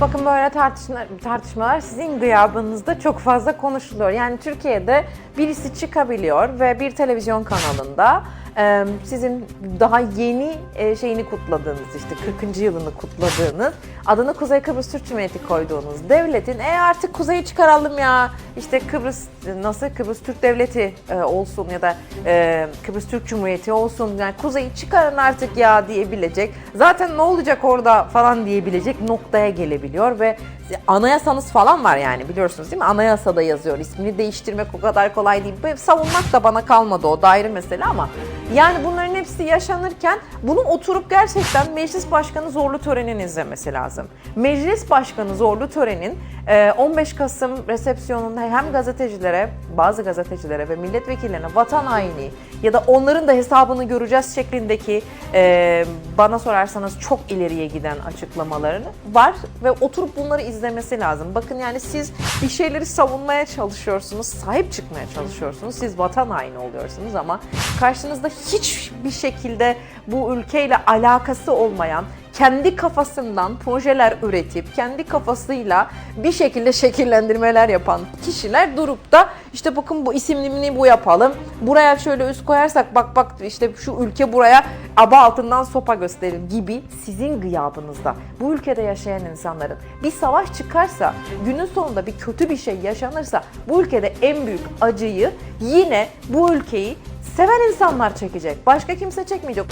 Bakın böyle tartışmalar, tartışmalar sizin gıyabınızda çok fazla konuşuluyor. Yani Türkiye'de birisi çıkabiliyor ve bir televizyon kanalında sizin daha yeni e, şeyini kutladığınız işte 40. yılını kutladığınız adını Kuzey Kıbrıs Türk Cumhuriyeti koyduğunuz devletin e artık kuzeyi çıkaralım ya işte Kıbrıs nasıl Kıbrıs Türk Devleti e, olsun ya da e, Kıbrıs Türk Cumhuriyeti olsun yani kuzeyi çıkarın artık ya diyebilecek zaten ne olacak orada falan diyebilecek noktaya gelebiliyor ve anayasanız falan var yani biliyorsunuz değil mi? Anayasada yazıyor. İsmini değiştirmek o kadar kolay değil. Savunmak da bana kalmadı o daire mesele ama yani bunların hepsi yaşanırken bunu oturup gerçekten meclis başkanı zorlu törenini izlemesi lazım. Meclis başkanı zorlu törenin e, 15 Kasım resepsiyonunda hem gazetecilere, bazı gazetecilere ve milletvekillerine vatan haini ya da onların da hesabını göreceğiz şeklindeki e, bana sorarsanız çok ileriye giden açıklamalarını var ve oturup bunları izlemesi lazım. Bakın yani siz bir şeyleri savunmaya çalışıyorsunuz, sahip çıkmaya çalışıyorsunuz. Siz vatan haini oluyorsunuz ama karşınızda hiçbir şekilde bu ülkeyle alakası olmayan kendi kafasından projeler üretip kendi kafasıyla bir şekilde şekillendirmeler yapan kişiler durup da işte bakın bu isimlimini bu yapalım. Buraya şöyle üst koyarsak bak bak işte şu ülke buraya aba altından sopa gösterir gibi sizin gıyabınızda bu ülkede yaşayan insanların bir savaş çıkarsa günün sonunda bir kötü bir şey yaşanırsa bu ülkede en büyük acıyı yine bu ülkeyi seven insanlar çekecek. Başka kimse çekmeyecek.